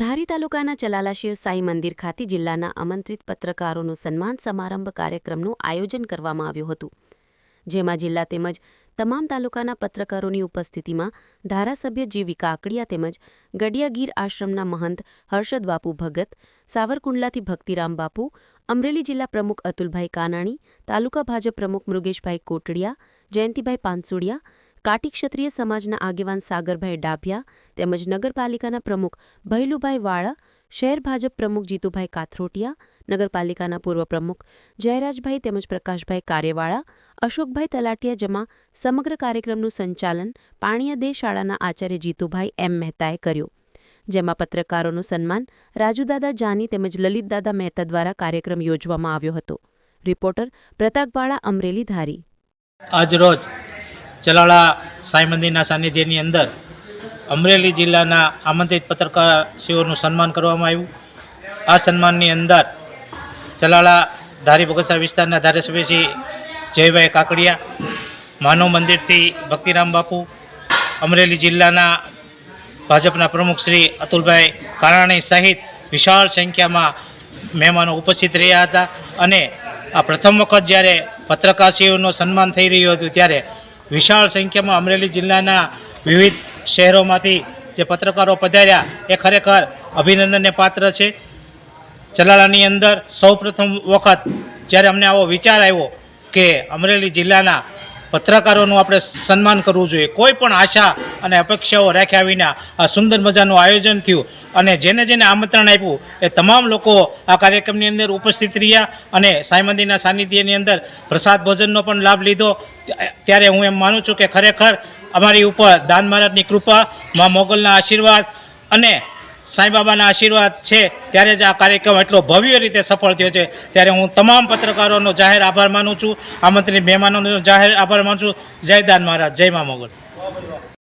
ધારી તાલુકાના ચલાલાશિવ સાંઈ મંદિર ખાતે જિલ્લાના આમંત્રિત પત્રકારોનું સન્માન સમારંભ કાર્યક્રમનું આયોજન કરવામાં આવ્યું હતું. જેમાં જિલ્લા તેમજ તમામ તાલુકાના પત્રકારોની ઉપસ્થિતિમાં ધારાસભ્ય જીવી કાકડિયા તેમજ ગડિયાગીર આશ્રમના મહંત હર્ષદ બાપુ ભગત, સાવરકુંડલાથી ભક્તિરામ બાપુ, અમરેલી જિલ્લા પ્રમુખ અતુલભાઈ કાનાણી, તાલુકા ભાજપ પ્રમુખ મૃગેશભાઈ કોટડિયા, જયંતિભાઈ પાનસુડિયા કાટી ક્ષત્રિય સમાજના આગેવાન સાગરભાઈ ડાભિયા તેમજ નગરપાલિકાના પ્રમુખ ભૈલુભાઈ વાળા, શહેર ભાજપ પ્રમુખ જીતુભાઈ કાથરોટિયા, નગરપાલિકાના પૂર્વ પ્રમુખ જયરાજભાઈ તેમજ પ્રકાશભાઈ કાર્યવાળા અશોકભાઈ તલાટિયા જમા સમગ્ર કાર્યક્રમનું સંચાલન પાણીયાદે શાળાના આચાર્ય જીતુભાઈ એમ મહેતાએ કર્યું. જેમાં પત્રકારોનું સન્માન રાજુદાદા જાની તેમજ લલિતદાદા મહેતા દ્વારા કાર્યક્રમ યોજવામાં આવ્યો હતો. રિપોર્ટર પ્રતાપવાળા અમરેલી ધારી. આજરોજ ચલાળા સાંઈ મંદિરના સાનિધ્યની અંદર અમરેલી જિલ્લાના આમંત્રિત પત્રકારશ્રીઓનું સન્માન કરવામાં આવ્યું. આ સન્માનની અંદર ચલાળા ધારી બગસરા વિસ્તારના ધારાસભ્ય શ્રી જયભાઈ કાકડિયા, માનવ મંદિરથી ભક્તિરામ બાપુ, અમરેલી જિલ્લાના ભાજપના પ્રમુખ શ્રી અતુલભાઈ કારાણી સહિત વિશાળ સંખ્યામાં મહેમાનો ઉપસ્થિત રહ્યા હતા અને આ પ્રથમ વખત જ્યારે પત્રકારશ્રીઓનું સન્માન થઈ રહ્યું હતું ત્યારે વિશાળ સંખ્યામાં અમરેલી જિલ્લાના વિવિધ શહેરોમાંથી જે પત્રકારો પધાર્યા, એ ખરેખર અભિનંદનને પાત્ર છે. ચલાલાની અંદર સૌ પ્રથમ વખત જ્યારે અમને આવો વિચાર આવ્યો કે અમરેલી જિલ્લાના પત્રકારોનું આપણે સન્માન કરવું જોઈએ. કોઈ પણ આશા અને અપેક્ષાઓ રાખ્યા વિના આ સુંદર મજાનું આયોજન થયું અને જેને જેને આમંત્રણ આપ્યું એ તમામ લોકો આ કાર્યક્રમની અંદર ઉપસ્થિત રહ્યા અને સાંઈ મંદિરના સાનિધ્યની અંદર પ્રસાદ ભોજનનો પણ લાભ લીધો. ત્યારે હું એમ માનું છું કે ખરેખર અમારી ઉપર દાન મહારાજની કૃપા, મા મોગલના આશીર્વાદ અને સાંઈબાબાના આશીર્વાદ છે, ત્યારે જ આ કાર્યક્રમ એટલો ભવ્ય રીતે સફળ થયો છે. ત્યારે હું તમામ પત્રકારોનો જાહેર આભાર માનું છું. આમંત્રિત મહેમાનોનો જાહેર આભાર માનું છું. જયદાન મહારાજ, જય મા મોગલ.